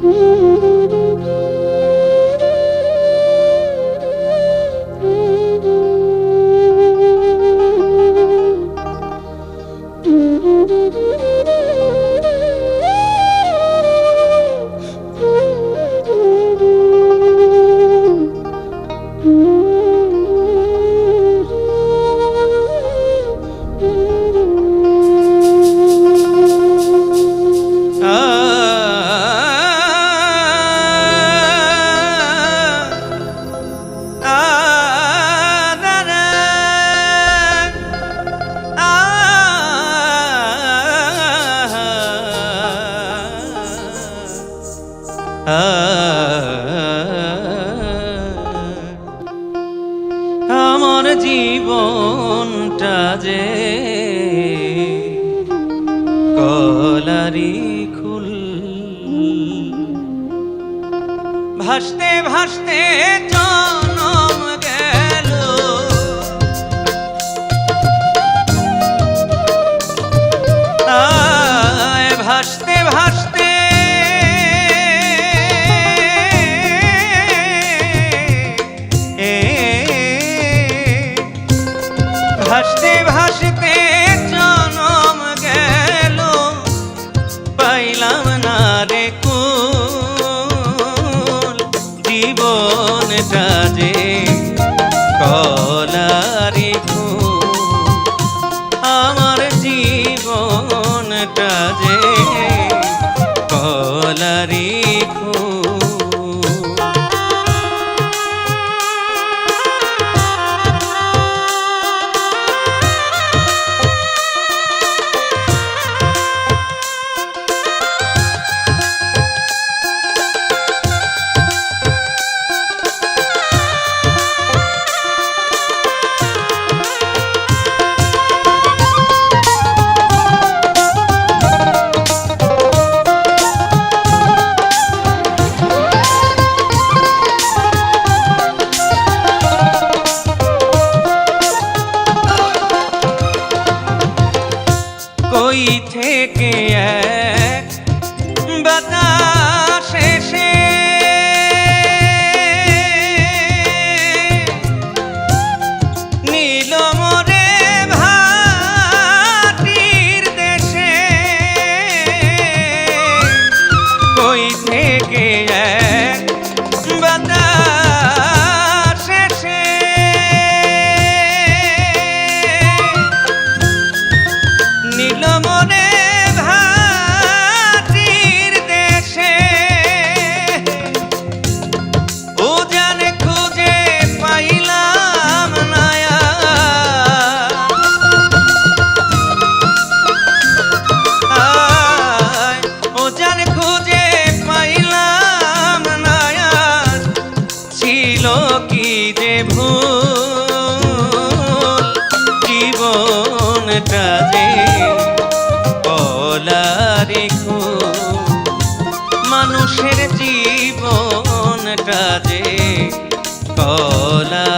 Mm-hmm. আমার জীবনটা যে কলারি খুল। ভাসতে ভাসতে জানা যে খোলা রেখো মানুষের জীবনটা যে কলা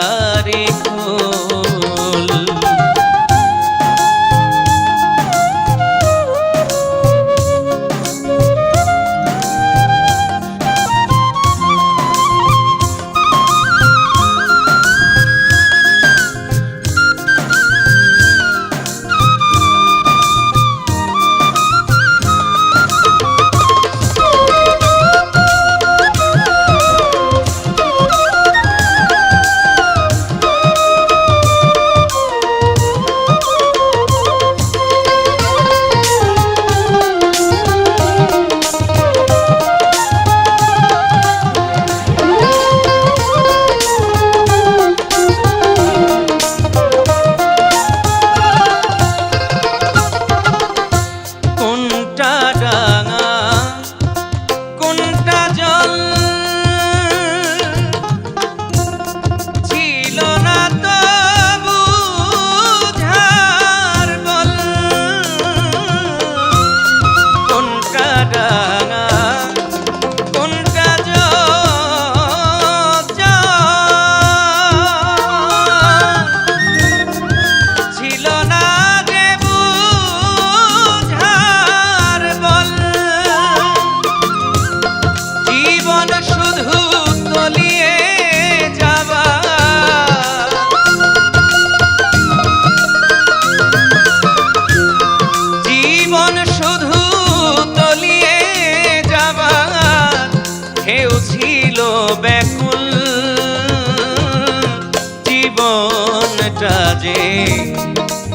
মনটা যে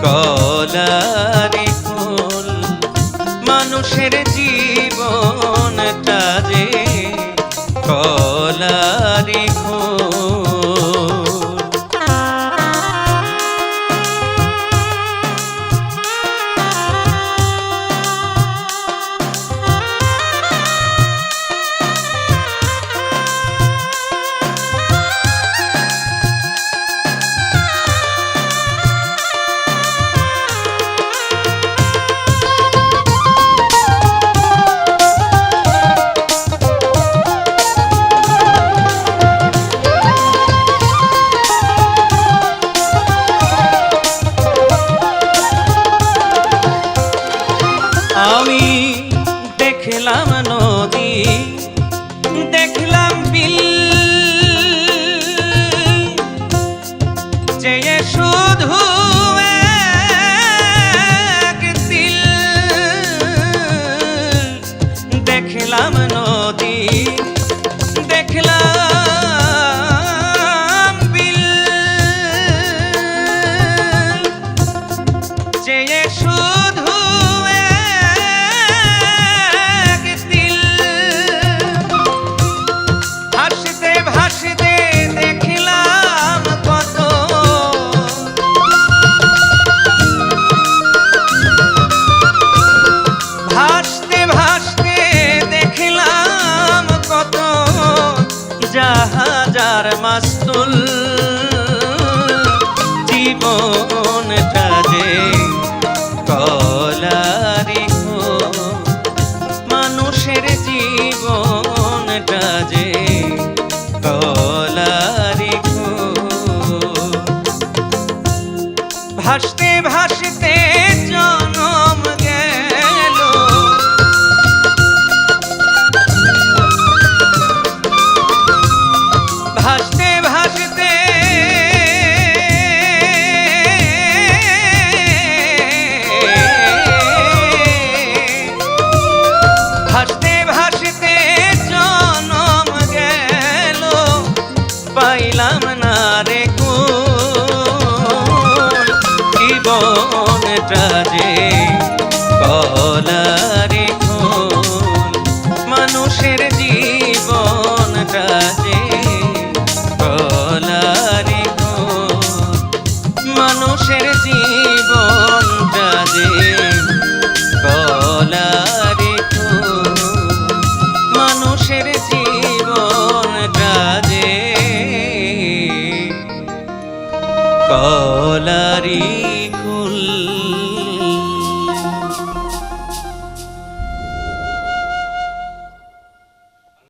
কলারি ফুল মানুষের জীব Je ne. মানুষের জীবনটা যে কলারী